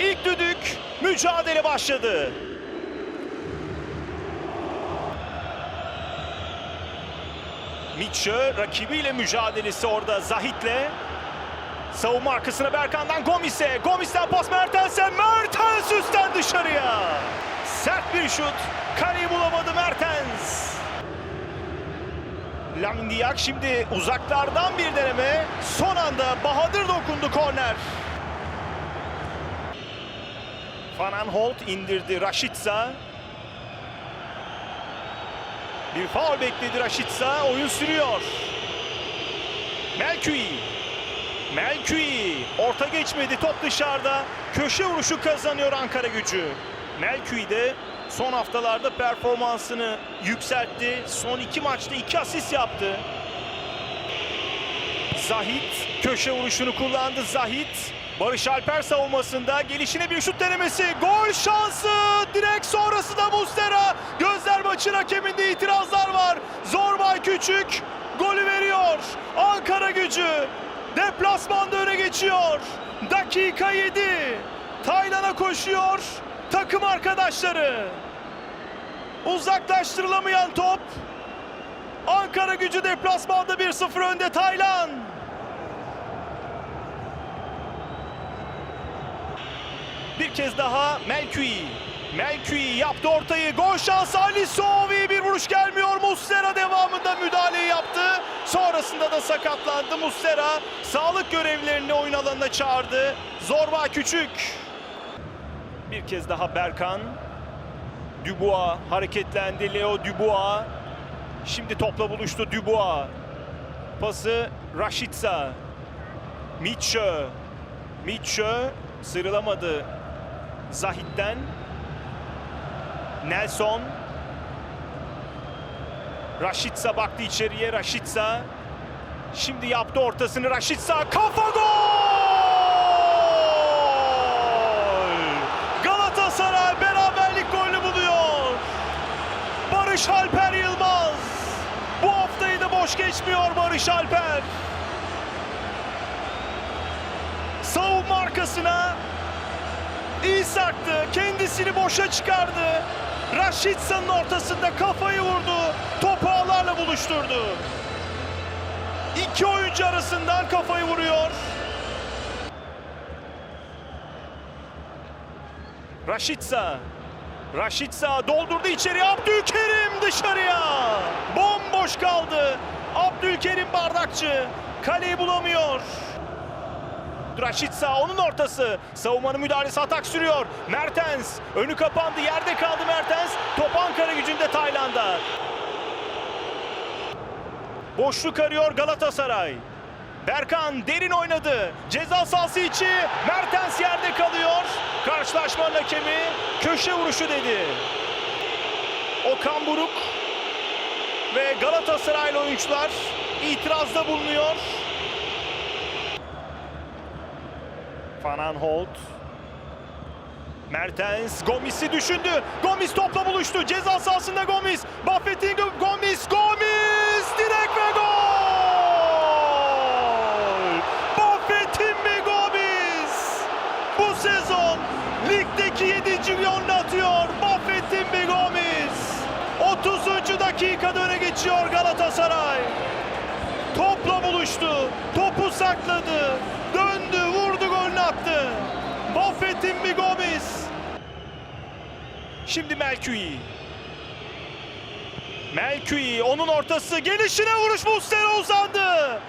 İlk düdük mücadele başladı. Mitchell rakibiyle mücadelesi orada Zahit'le. Savunma arkasına Berkan'dan Gomis'e. Gomis'ten pas Mertens'e. Mertens üstten dışarıya. Sert bir şut. Kaleyi bulamadı Mertens. Lamin şimdi uzaklardan bir deneme. Son anda Bahadır dokundu korner. Van Aanholt indirdi Rashica. Bir faul bekledi Rashica. Oyun sürüyor. Melkui. Melkui. Orta geçmedi. Top dışarıda. Köşe vuruşu kazanıyor Ankara gücü. Melkui de son haftalarda performansını yükseltti. Son iki maçta iki asist yaptı. Zahit köşe vuruşunu kullandı. Zahit Barış Alper savunmasında gelişine bir şut denemesi. Gol şansı. Direkt sonrası da Mustera. Gözler maçın hakeminde itirazlar var. Zorbay Küçük golü veriyor. Ankara gücü deplasmanda öne geçiyor. Dakika 7. Taylan'a koşuyor. Takım arkadaşları. Uzaklaştırılamayan top. Ankara gücü deplasmanda 1-0 önde Taylan. Bir kez daha Melkui. Melkui yaptı ortayı. Gol şansı Ali Sovi. Bir vuruş gelmiyor. Muslera devamında müdahaleyi yaptı. Sonrasında da sakatlandı. Muslera sağlık görevlilerini oyun alanına çağırdı. Zorba Küçük. Bir kez daha Berkan. Dubois hareketlendi. Leo Dubois. Şimdi topla buluştu Dubois. Pası Rashica. Mitchell. Mitchell sıyrılamadı Zahit'ten. Nelson. Rashica baktı içeriye. Rashica. Şimdi yaptı ortasını Rashica. Kafa gol! Galatasaray beraberlik golünü buluyor. Barış Alper Yılmaz. Bu haftayı da boş geçmiyor Barış Alper. Savunma arkasına iyi sarktı. Kendisini boşa çıkardı. Raşitsa'nın ortasında kafayı vurdu. Topu ağlarla buluşturdu. İki oyuncu arasından kafayı vuruyor. Raşitsa. Raşitsa doldurdu içeri. Abdülkerim dışarıya. Bomboş kaldı. Abdülkerim bardakçı. Kaleyi bulamıyor. Raşitsa onun ortası. Savunmanın müdahalesi atak sürüyor. Mertens önü kapandı. Yerde kaldı Mertens. Top Ankara gücünde Tayland'a. Boşluk arıyor Galatasaray. Berkan derin oynadı. Ceza sahası içi. Mertens yerde kalıyor. Karşılaşmanın hakemi köşe vuruşu dedi. Okan Buruk ve Galatasaraylı oyuncular itirazda bulunuyor. Van Aanholt. Mertens Gomis'i düşündü. Gomis topla buluştu. Ceza sahasında Gomis. Buffett'in Gomis. Gomis direkt ve gol! Buffett'in bir Gomis. Bu sezon ligdeki 7. golünü atıyor. Buffett'in bir Gomis. 30. dakikada öne geçiyor Galatasaray. Buluştu. Topu sakladı. Döndü, vurdu, golünü attı. Buffett'in bir Gomis. Şimdi Melkui. Melkui onun ortası gelişine vuruş Muslera uzandı.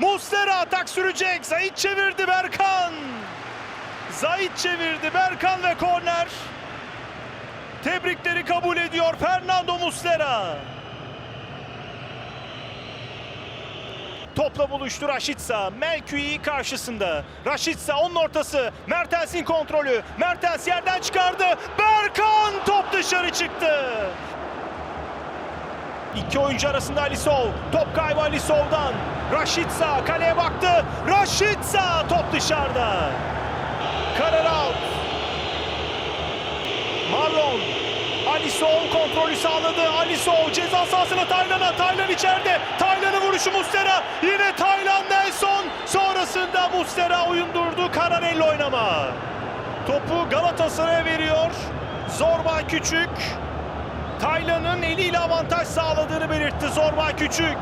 Muslera atak sürecek. Zahit çevirdi Berkan. Zahit çevirdi Berkan ve korner. Tebrikleri kabul ediyor Fernando Muslera. Topla buluştu Raşitsa. Melkui karşısında. Raşitsa onun ortası. Mertens'in kontrolü. Mertens yerden çıkardı. Berkan top dışarı çıktı. İki oyuncu arasında Alisov. Top kaybı Alisov'dan. Raşitsa kaleye baktı. Raşitsa top dışarıda. Karar out. Marlon. Alisov kontrolü sağladı. Alisov ceza sahasına Taylan'a. Taylan içeride. Taylan'ın vuruşu Mustera. Yine Taylan Nelson. Sonrasında Mustera oyun durdu. Karar elle oynama. Topu Galatasaray'a veriyor. Zorba Küçük. Taylan'ın eliyle avantaj sağladığını belirtti Zorba Küçük.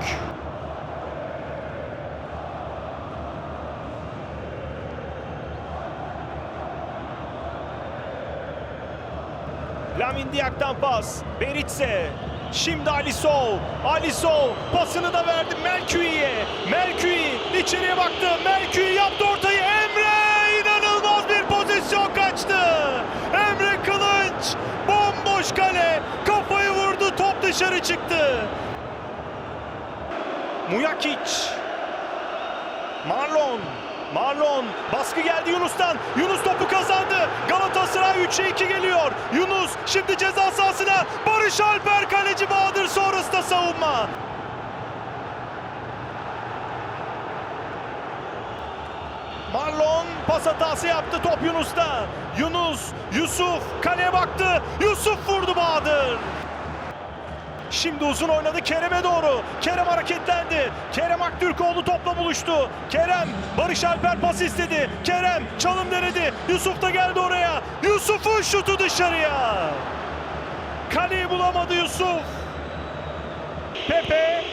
Lamin Diak'tan pas. Beritse. Şimdi Alisov. Alisov pasını da verdi Merkü'ye. Merkü içeriye baktı. Merkü yaptı ortayı. Emre inanılmaz bir pozisyon kaçtı. Emre Kılınç bomboş kale. Kafayı vurdu. Top dışarı çıktı. Mujakic. Marlon. Marlon baskı geldi Yunus'tan. Yunus topu kazandı. Galatasaray 3'e 2 geliyor. Yunus şimdi ceza sahasına. Barış Alper kaleci Bahadır sonrasında savunma. Marlon pas hatası yaptı top Yunus'ta. Yunus, Yusuf kaleye baktı. Yusuf vurdu Bahadır. Şimdi uzun oynadı Kerem'e doğru. Kerem hareketlendi. Kerem Aktürkoğlu topla buluştu. Kerem Barış Alper pas istedi. Kerem çalım denedi. Yusuf da geldi oraya. Yusuf'un şutu dışarıya. Kaleyi bulamadı Yusuf. Pepe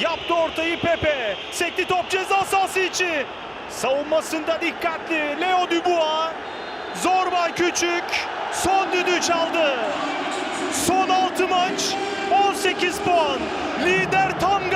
yaptı ortayı Pepe. Sekti top ceza sahası içi. Savunmasında dikkatli Leo Dubois. Zorba Küçük son düdüğü çaldı. Son 6 maç 18 puan. Lider tam.